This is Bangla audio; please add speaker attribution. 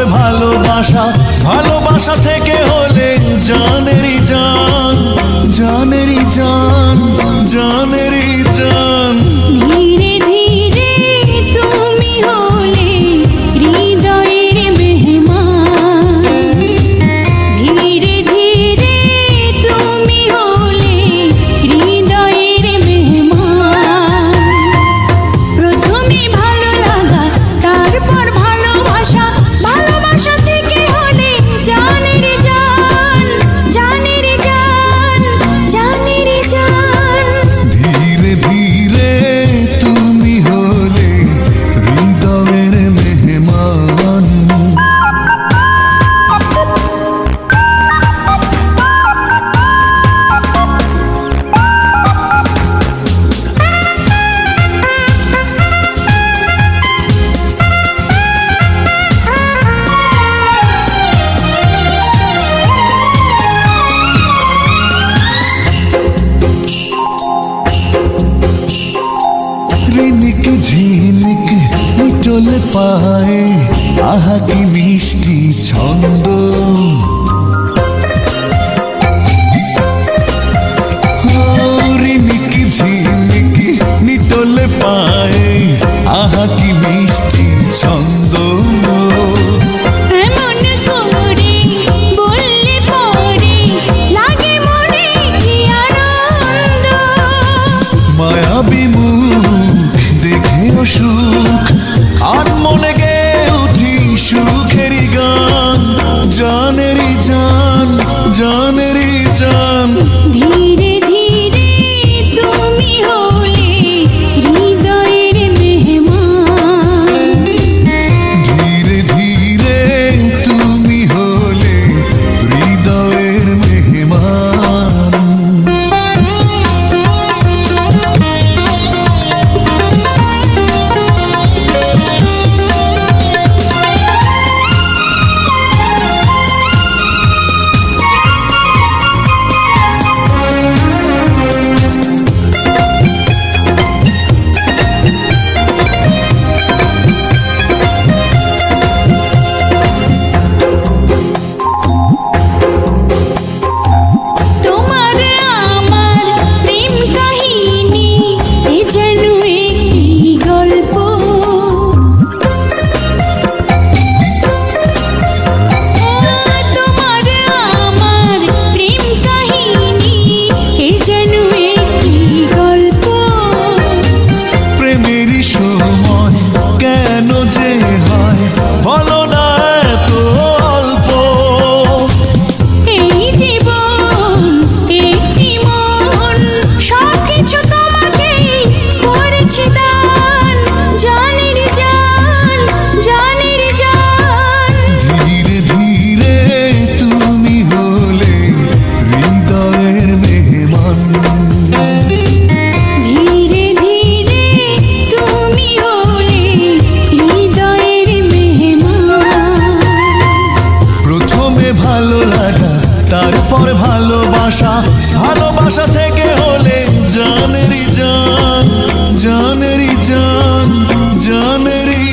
Speaker 1: আমার ভালোবাসা ভালোবাসা থেকে হলে জানেরই জান জানেরই জান জানের
Speaker 2: দোল পায় আহা কি মিষ্টি ছন্দ। নিটলে আহা কি মিষ্টি ছন্দ। মায়াবি দেখে অসুখ জান
Speaker 1: ধীরে
Speaker 2: তোর ভালোবাসা ভালোবাসা থেকে হলে জানেরি জান জানেরি জান জানেরি